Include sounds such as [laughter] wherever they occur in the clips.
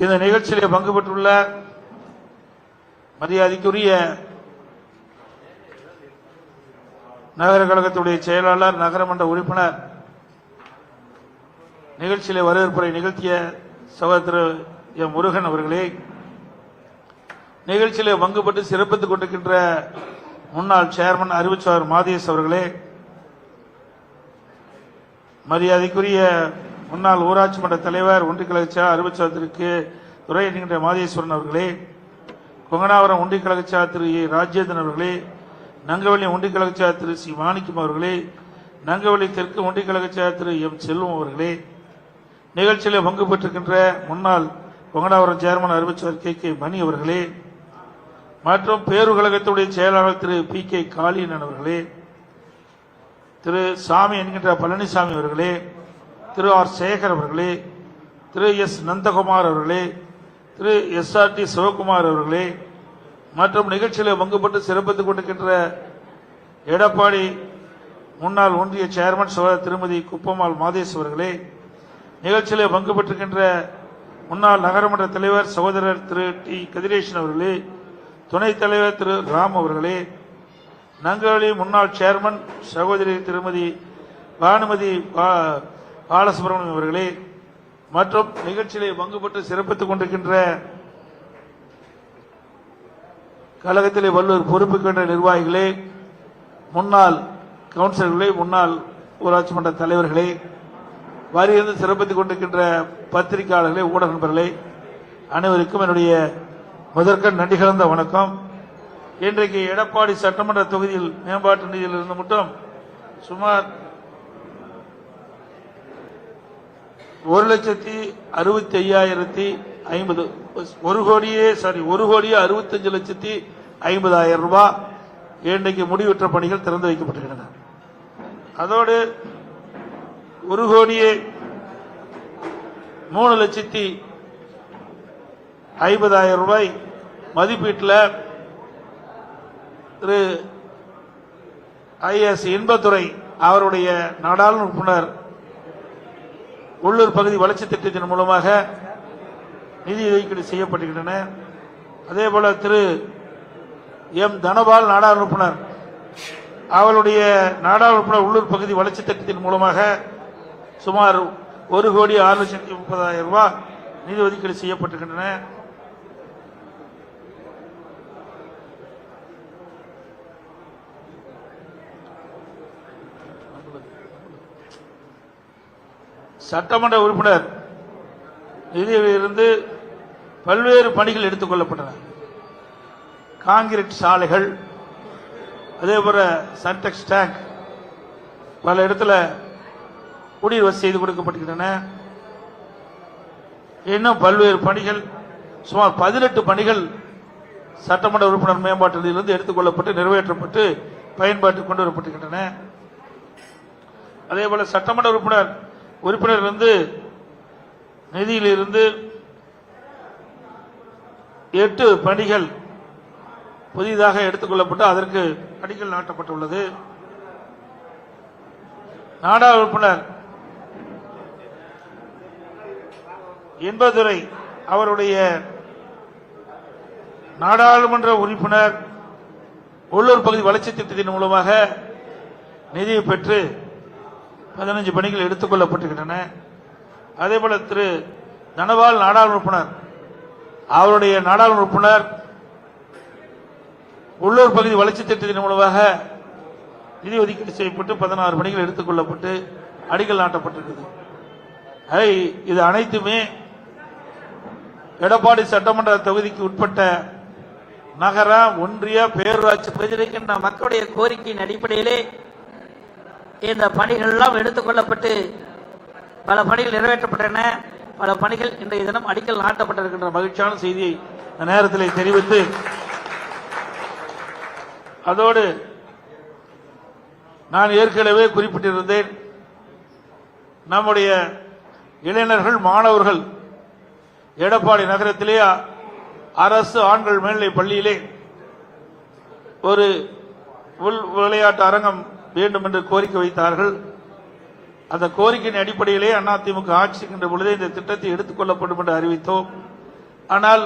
இந்த நிகழ்ச்சியிலே பங்கு பெற்றுள்ள மரியாதைக்குரிய நகர கழகத்துடைய செயலாளர் நகரமன்ற உறுப்பினர் நிகழ்ச்சியிலே வரவேற்புரை நிகழ்த்திய சகோதரர் எம் முருகன் அவர்களே நிகழ்ச்சியிலே பங்கு பெற்று சிறப்பித்துக் கொண்டிருக்கின்ற முன்னாள் சேர்மன் அறிவிச்சார் மாதேஷ் அவர்களே மரியாதைக்குரிய முன்னாள் ஊராட்சி மன்ற தலைவர் ஒன்றிய கழக அறிவிச்சாரத்திற்கு துறை என்கின்ற மாதேஸ்வரன் அவர்களே கொங்கனாவரம் ஒன்றிய திரு ஏ. ராஜேந்திரன் அவர்களே நங்கவள்ளி ஒன்றிய கழக திரு சி. மாணிக்கம் அவர்களே நங்கவள்ளி தெற்கு ஒன்றிய கழக திரு எம். செல்வம் அவர்களே. நிகழ்ச்சியில் பங்கு பெற்றிருக்கின்ற முன்னாள் கொங்கனாவரம் சேர்மன் அறிவிச்சார் கே. கே. மணி அவர்களே மற்றும் பேருகழகத்துடைய செயலாளர் திரு பி. கே. காளியன் அவர்களே திரு சாமி என்கின்ற பழனிசாமி அவர்களே திரு ஆர் சேகர் அவர்களே திரு எஸ் நந்தகுமார் அவர்களே Thiru S R T Sivakumar அவர்களே மற்றும் நிகழ்ச்சியில் பங்குபட்டு சிறப்பித்துக் கொண்டிருக்கின்ற எடப்பாடி முன்னாள் ஒன்றிய சேர்மன் சோழர் திருமதி குப்பம்மாள் மாதேஷ் அவர்களே நிகழ்ச்சியில் பங்கு பெற்றிருக்கின்ற முன்னாள் நகரமன்ற தலைவர் சகோதரர் திரு டி கதிரேசன் அவர்களே துணைத் தலைவர் திரு ராம் அவர்களே நங்கவழி முன்னாள் சேர்மன் சகோதரி திருமதி பானுமதி பா- பாலசுப்ரமணியம் அவர்களே மற்றும் நிகழ்ச்சியிலே பங்கு பெற்று சிறப்பித்துக் கொண்டிருக்கின்ற கழகத்திலே வல்லூர் பொறுப்புக்கின்ற நிர்வாகிகளே முன்னாள் கவுன்சிலர்களே முன்னாள் ஊராட்சி மன்ற தலைவர்களே வரியிருந்து சிறப்பித்துக் கொண்டிருக்கின்ற பத்திரிகையாளர்களே ஊடக நண்பர்களே அனைவருக்கும் என்னுடைய முதற்கண் நன்றி கலந்த வணக்கம். இன்றைக்கு எடப்பாடி சட்டமன்ற தொகுதியில் மேம்பாட்டு நிதியிலிருந்து மட்டும் சுமார் ஒரு லட்சத்தி அறுபத்தி ஐயாயிரத்தி ஐம்பது ஒரு கோடியே சாரி ஒரு கோடியே அறுபத்தஞ்சு லட்சத்தி ஐம்பதாயிரம் ரூபாய் இன்றைக்கு முடிவுற்ற பணிகள் திறந்து வைக்கப்பட்டிருக்கின்றன. அதோடு ஒரு கோடியே மூணு லட்சத்தி ஐம்பதாயிரம் ரூபாய் மதிப்பீட்டில் திரு ஐஎஸ் இன்பத்துறை அவருடைய நாடாளுமன்ற உறுப்பினர் உள்ளூர் பகுதி வளர்ச்சி திட்டத்தின் மூலமாக நிதி ஒதுக்கீடு செய்யப்பட்டிருக்கின்றன அதே போல திரு எம் தனபால் நாடாளு உறுப்பினர் அவருடைய நாடாளு உறுப்பினர் உள்ளூர் பகுதி வளர்ச்சி திட்டத்தின் மூலமாக சுமார் ஒரு கோடி ஆறு லட்சத்தி முப்பதாயிரம் ரூபாய் நிதி ஒதுக்கீடு செய்யப்பட்டிருக்கின்றன சட்டமன்ற உறுப்பினர் நிதியிலிருந்து பல்வேறு பணிகள் எடுத்துக் கொள்ளப்பட்டன. காங்கிரீட் சாலைகள் அதேபோல சன்டெக்ஸ் டேங்க் பல இடத்துல குடிநீர் செய்து கொடுக்கப்பட்டிருக்கின்றன. இன்னும் பல்வேறு பணிகள் சுமார் பதினெட்டு பணிகள் சட்டமன்ற உறுப்பினர் மேம்பாட்டு நிதியிலிருந்து எடுத்துக்கொள்ளப்பட்டு நிறைவேற்றப்பட்டு பயன்பாட்டு கொண்டு வரப்பட்டுகின்றன அதேபோல சட்டமன்ற உறுப்பினர் உறுப்பினர் இருந்து நிதியிலிருந்து எட்டு பணிகள் புதிதாக எடுத்துக்கொள்ளப்பட்டு அதற்கு அடிக்கல் நாட்டப்பட்டுள்ளது. நாடா உறுப்பினர் இன்பதுரை அவருடைய நாடாளுமன்ற உறுப்பினர் உள்ளூர் பகுதி வளர்ச்சி திட்டத்தின் மூலமாக நிதியை பெற்று பதினஞ்சு பணிகள் எடுத்துக்கொள்ளப்பட்டிருக்கின்றன அதே போல திரு தனபால் நாடாளுமன்ற உறுப்பினர் அவருடைய நாடாளுமன்ற உறுப்பினர் உள்ளூர் பகுதி வளர்ச்சி திட்டத்தின் மூலமாக நிதி ஒதுக்கீடு செய்யப்பட்டு பதினாறு பணிகள் எடுத்துக்கொள்ளப்பட்டு அடிக்கல் நாட்டப்பட்டிருக்கிறது அதை இது அனைத்துமே எடப்பாடி சட்டமன்ற தொகுதிக்கு உட்பட்ட நகர ஒன்றிய பேரூராட்சி இருக்கின்ற மக்களுடைய கோரிக்கையின் அடிப்படையிலே இந்த பணிகள் எல்லாம் எடுத்துக்கொள்ளப்பட்டு பல பணிகள் நிறைவேற்றப்பட்டன. பல பணிகள் இன்றைய தினம் அடிக்கல் நாட்டப்பட்டிருக்கின்ற மகிழ்ச்சியான செய்தியை இந்த நேரத்தில் தெரிவித்து அதோடு நான் ஏற்கனவே குறிப்பிட்டிருந்தேன் நம்முடைய இளைஞர்கள் மாணவர்கள் எடப்பாடி நகரத்திலே அரசு ஆண்கள் மேல்நிலை பள்ளியிலே ஒரு உள் விளையாட்டு அரங்கம் வேண்டும் என்று கோரிக்கை வைத்தார்கள். அந்த கோரிக்கையின் அடிப்படையிலே அதிமுக ஆட்சிக்கின்ற பொழுதே இந்த திட்டத்தை எடுத்துக் கொள்ளப்படும் என்று அறிவித்தோம். ஆனால்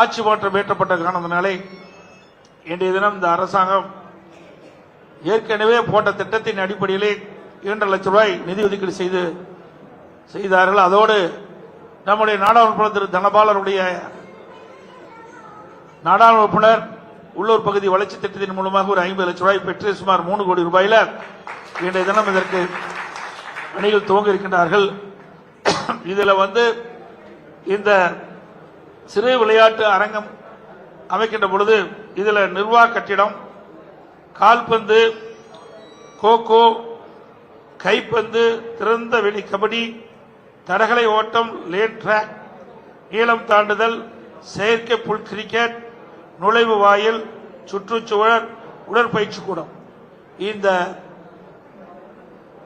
ஆட்சி மாற்றம் ஏற்றப்பட்ட காரணத்தினாலே இன்றைய தினம் இந்த அரசாங்கம் ஏற்கனவே போட்ட திட்டத்தின் அடிப்படையிலே இரண்டு லட்சம் ரூபாய் நிதி ஒதுக்கீடு செய்து செய்தார்கள். அதோடு நம்முடைய நாடாளுமன்ற திரு தனபாலருடைய நாடாளுமன்ற உறுப்பினர் உள்ளூர் பகுதி வளர்ச்சி திட்டத்தின் மூலமாக ஒரு ஐம்பது லட்சம் ரூபாய் பெற்று சுமார் மூணு கோடி ரூபாயில இன்றைய தினம் இதற்கு பணிகள் துவங்க இருக்கின்றார்கள். இதில் வந்து இந்த சிறு விளையாட்டு அரங்கம் அமைக்கின்ற பொழுது இதில் நிர்வாக கட்டிடம் கால்பந்து கோகோ கைப்பந்து திறந்த வெளி கபடி தடகளை ஓட்டம் லேன் ட்ராக் நீளம் தாண்டுதல் செயற்கை புல் கிரிக்கெட் நுழைவு வாயில் சுற்றுச்சூழல் உடற்பயிற்சி கூடம். இந்த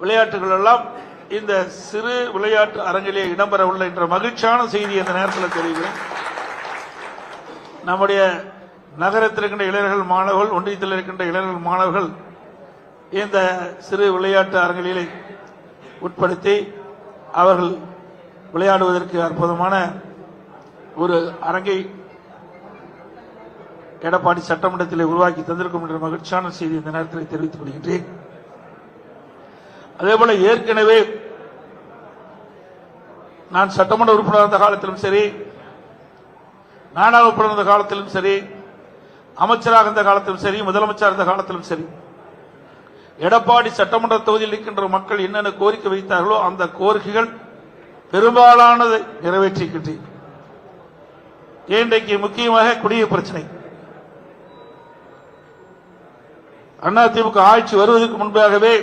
விளையாட்டுகள் எல்லாம் இந்த சிறு விளையாட்டு அரங்கிலே இடம்பெற உள்ள என்ற மகிழ்ச்சியான செய்தி இந்த நேரத்தில் தெரிவிக்கிறேன் நம்முடைய நகரத்தில் இருக்கின்ற இளைஞர்கள் மாணவர்கள் ஒன்றியத்தில் இருக்கின்ற இளைஞர்கள் மாணவர்கள் இந்த சிறு விளையாட்டு அரங்கிலே உட்படுத்தி அவர்கள் விளையாடுவதற்கு அற்புதமான ஒரு அரங்கை எடப்பாடி சட்டமன்றத்தில் உருவாக்கி தந்திருக்கும் என்ற மகிழ்ச்சியான செய்தி இந்த நேரத்தில் தெரிவித்துக் கொள்கின்றேன். அதேபோல ஏற்கனவே நான் சட்டமன்ற உறுப்பினர் இருந்த காலத்திலும் சரி நாடாளு உறுப்பினர் இருந்த காலத்திலும் சரி அமைச்சராக இருந்த காலத்திலும் சரி முதலமைச்சர் இருந்த காலத்திலும் சரி எடப்பாடி சட்டமன்ற தொகுதியில் இருக்கின்ற மக்கள் என்னென்ன கோரிக்கை வைத்தார்களோ அந்த கோரிக்கைகள் பெரும்பாலானதை நிறைவேற்றிக்கின்றேன் இன்றைக்கு முக்கியமாக குடிய பிரச்சனை. அதிமுக ஆட்சி வருவதற்கு முன்பாகவே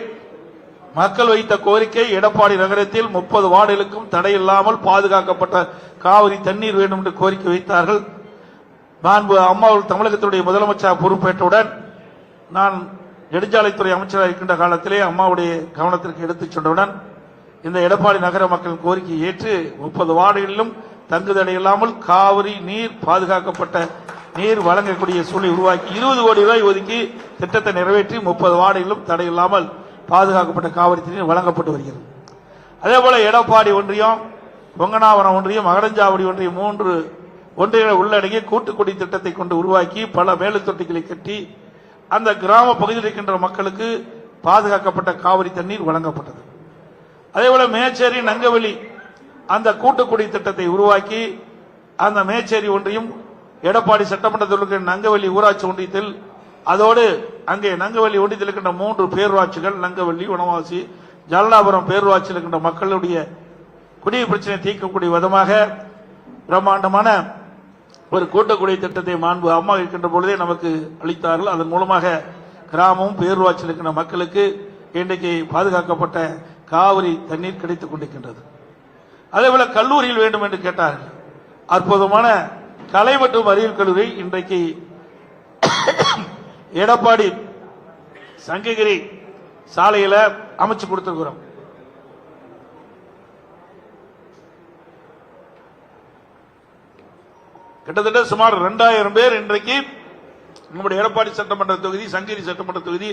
மக்கள் வைத்த கோரிக்கை எடப்பாடி நகரத்தில் முப்பது வார்டுகளுக்கும் தடையில்லாமல் பாதுகாக்கப்பட்ட காவிரி தண்ணீர் வேண்டும் என்று கோரிக்கை வைத்தார்கள். நான் அம்மாவில் தமிழகத்துடைய முதலமைச்சர் பொறுப்பேற்றவுடன் நான் நெடுஞ்சாலைத்துறை அமைச்சராக இருக்கின்ற காலத்திலே அம்மாவுடைய கவனத்திற்கு எடுத்துச் சென்றவுடன் இந்த எடப்பாடி நகர மக்களின் கோரிக்கையை ஏற்று முப்பது வார்டுகளிலும் தங்குதடை இல்லாமல் காவிரி நீர் பாதுகாக்கப்பட்ட நீர் வழங்கக்கூடிய சூழலை உருவாக்கி இருபது கோடி ரூபாய் ஒதுக்கி திட்டத்தை நிறைவேற்றி முப்பது வார்டுகளிலும் தடை இல்லாமல் பாதுகாக்கப்பட்ட காவிரி தண்ணீர் வழங்கப்பட்டு வருகிறது. அதே போல எடப்பாடி ஒன்றியம் பொங்கனாவரம் ஒன்றியம் மகரஞ்சாவடி ஒன்றியம் மூன்று ஒன்றியங்களை உள்ளடங்கிய கூட்டுக்குடி திட்டத்தை கொண்டு உருவாக்கி பல மேலு தொட்டிகளை கட்டி அந்த கிராம பகுதியில் இருக்கின்ற மக்களுக்கு பாதுகாக்கப்பட்ட காவிரி தண்ணீர் வழங்கப்பட்டது. அதே போல மேச்சேரி நங்கவெளி அந்த கூட்டுக்குடி திட்டத்தை உருவாக்கி அந்த மேச்சேரி ஒன்றியம் எடப்பாடி சட்டமன்றத்தில் இருக்கிற நங்கவெளி ஊராட்சி ஒன்றியத்தில் அதோடு அங்கே நங்கவெளி ஒன்றியத்தில் இருக்கின்ற மூன்று பேரூராட்சிகள் நங்கவெளி வனவாசி ஜலனாபுரம் பேரூராட்சியில் இருக்கின்ற மக்களுடைய குடிநீர் பிரச்சனை தீர்க்கக்கூடிய விதமாக பிரம்மாண்டமான ஒரு கூட்டக்குடி திட்டத்தை மாண்பு அம்மா இருக்கின்ற பொழுதே நமக்கு அளித்தார்கள். அதன் மூலமாக கிராமம் பேரூராட்சியில் இருக்கின்ற மக்களுக்கு இன்றைக்கு பாதுகாக்கப்பட்ட காவிரி தண்ணீர் கிடைத்துக் கொண்டிருக்கின்றது. அதேபோல கல்லூரியில் வேண்டும் என்று கேட்டார்கள். அற்புதமான கலை மற்றும் அறிவியல் கல்லூரி இன்றைக்கு எடப்பாடி சங்ககிரி சாலையில் அமைச்சு கொடுத்திருக்கிறோம். கிட்டத்தட்ட சுமார் ரெண்டாயிரம் பேர் இன்றைக்கு நம்முடைய எடப்பாடி சட்டமன்ற தொகுதி சங்ககிரி சட்டமன்ற தொகுதி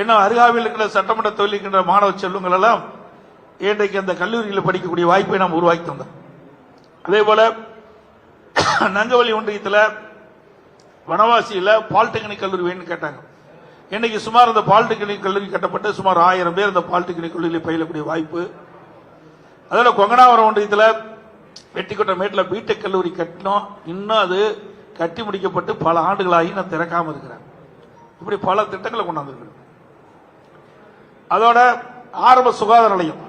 இன்னும் அருகாவில் இருக்கிற சட்டமன்ற தொகுதியில் இருக்கின்ற மாணவ செல்வங்கள் எல்லாம் இன்றைக்கு அந்த கல்லூரியில் படிக்கக்கூடிய வாய்ப்பை நாம் உருவாக்கி தந்தோம். அதே போல [coughs] நங்கவழி ஒன்றியத்தில் வனவாசியில் பாலிடெக்னிக் கல்லூரி வேணும்னு கேட்டாங்க. இன்னைக்கு சுமார் அந்த பாலிடெக்னிக் கல்லூரி கட்டப்பட்டு சுமார் ஆயிரம் பேர் அந்த பாலிடெக்னிக் கல்லூரியில் பயிலக்கூடிய வாய்ப்பு. அதோட கொங்கனாவரம் ஒன்றியத்தில் வெட்டிக்கொட்டமேட்டில் பிடெக் கல்லூரி கட்டினோம். இன்னும் அது கட்டி முடிக்கப்பட்டு பல ஆண்டுகளாகி நான் திறக்காமல் இருக்கிறேன் இப்படி பல திட்டங்களை கொண்டாந்துருக்கிறேன் அதோட ஆரம்ப சுகாதார நிலையம்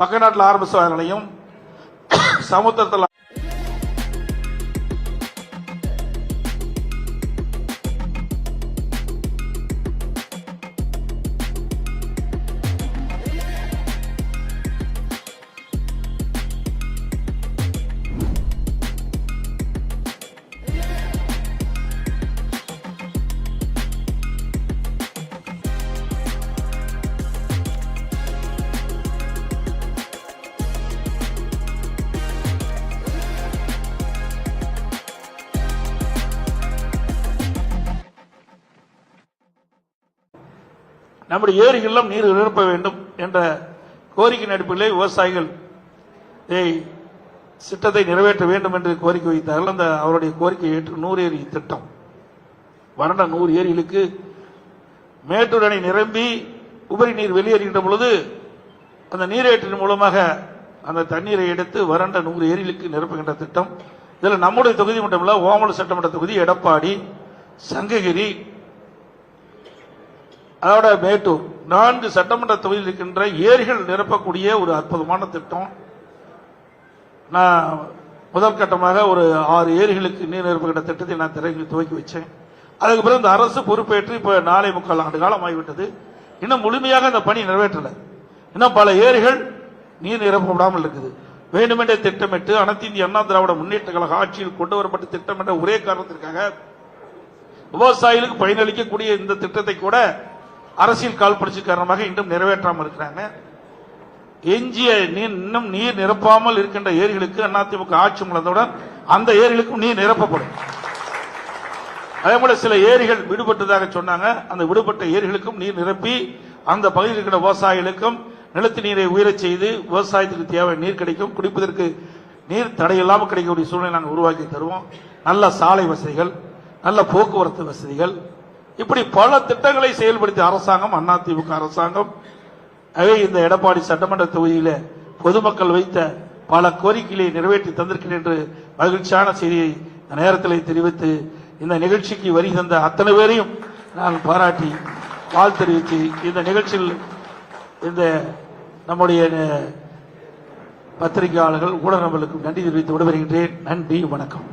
பக்க நாட்டில் ஆரம்ப சுகாதார நிலையம் [coughs] சமுத்திரத்தில் நம்முடைய ஏரிகளிலும் நீர் நிரப்ப வேண்டும் என்ற கோரிக்கை அடிப்படையில் விவசாயிகள் சிட்டத்தை திட்டத்தை நிறைவேற்ற வேண்டும் என்று கோரிக்கை வைத்தார்கள். அந்த அவருடைய கோரிக்கையை ஏற்று நூறு ஏரி திட்டம். வறண்ட நூறு ஏரிகளுக்கு மேட்டூர் அணை நிரம்பி உபரி நீர் வெளியேறுகின்ற பொழுது அந்த நீரேற்றின் மூலமாக அந்த தண்ணீரை எடுத்து வறண்ட நூறு ஏரிகளுக்கு நிரப்புகின்ற திட்டம். இதில் நம்முடைய தொகுதி மட்டுமில்ல ஓமல் சட்டமன்ற தொகுதி எடப்பாடி சங்ககிரி அதோட மேட்டூர் நான்கு சட்டமன்ற தொகுதியில் இருக்கின்ற ஏரிகள் நிரப்பக்கூடிய ஒரு அற்புதமான திட்டம். நான் முதற்கட்டமாக ஒரு ஆறு ஏரிகளுக்கு நீர் நிரப்புகின்ற திட்டத்தை நான் திறங்கி துவக்கி வச்சேன். அதுக்கு பிறகு இந்த அரசு பொறுப்பேற்று இப்போ நாளை முக்கால் ஆண்டு காலம் ஆகிவிட்டது. இன்னும் முழுமையாக அந்த பணி நிறைவேற்றலை. இன்னும் பல ஏரிகள் நீர் நிரப்பப்படாமல் இருக்குது. வேண்டுமென்றே திட்டமிட்டு அனைத்து இந்திய அண்ணா திராவிட முன்னேற்ற கழக ஆட்சியில் கொண்டு வரப்பட்ட திட்டமிட்ட ஒரே காரணத்திற்காக விவசாயிகளுக்கு பயனளிக்கக்கூடிய இந்த திட்டத்தை கூட அரசியல் காழ்ப்புணர்ச்சி காரணமாக இன்னும் நிறைவேற்றாமல் இருக்கிறாங்க. எஞ்சிய நீர் இன்னும் நீர் நிரப்பாமல் இருக்கின்ற ஏரிகளுக்கு அதிமுக ஆட்சி முழந்தவுடன் அந்த ஏரிகளுக்கும் நீர் நிரப்பப்படும். அதே போல சில ஏரிகள் விடுபட்டதாக சொன்னாங்க. அந்த விடுபட்ட ஏரிகளுக்கும் நீர் நிரப்பி அந்த பகுதியில் இருக்கிற விவசாயிகளுக்கும் நிலத்து நீரை உயரச் செய்து விவசாயத்துக்கு தேவை நீர் கிடைக்கும். குடிப்பதற்கு நீர் தடையில்லாமல் கிடைக்கக்கூடிய சூழ்நிலை நாங்கள் உருவாக்கி தருவோம். நல்ல சாலை வசதிகள் நல்ல போக்குவரத்து வசதிகள் இப்படி பல திட்டங்களை செயல்படுத்திய அரசாங்கம் அதிமுக அரசாங்கம் ஆகவே இந்த எடப்பாடி சட்டமன்ற தொகுதியில பொதுமக்கள் வைத்த பல கோரிக்கைகளை நிறைவேற்றி தந்திருக்கிறேன் என்று மகிழ்ச்சியான செய்தியை இந்த நேரத்தில் தெரிவித்து இந்த நிகழ்ச்சிக்கு வரி தந்த அத்தனை பேரையும் நான் பாராட்டி வாழ் தெரிவித்து இந்த நிகழ்ச்சியில் இந்த நம்முடைய பத்திரிகையாளர்கள் ஊடகங்களுக்கு நன்றி தெரிவித்து விடைபெறுகின்றேன். நன்றி வணக்கம்.